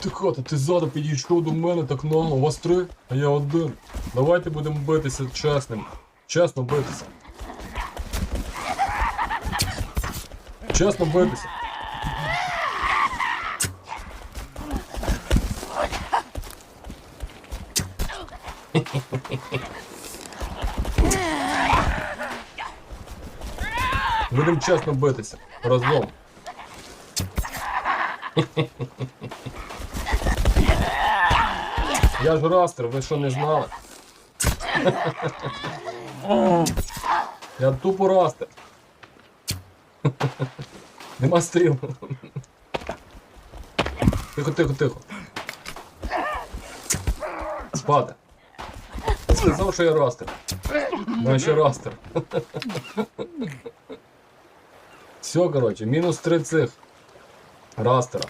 Ти хата, ти ззаду підійшов до мене так нагло, вас три, а я один. Давайте будемо битися чесним. Чесно битися. Чесно битися. Будемо чесно битися. Разом. Я ж растер, ви що не знали? Я тупо растер. Нема стріл. Тихо, тихо, тихо. Спати. Я сказав, що я растер. Ну, ще растер. Все, коротше, мінус три цих. Растера.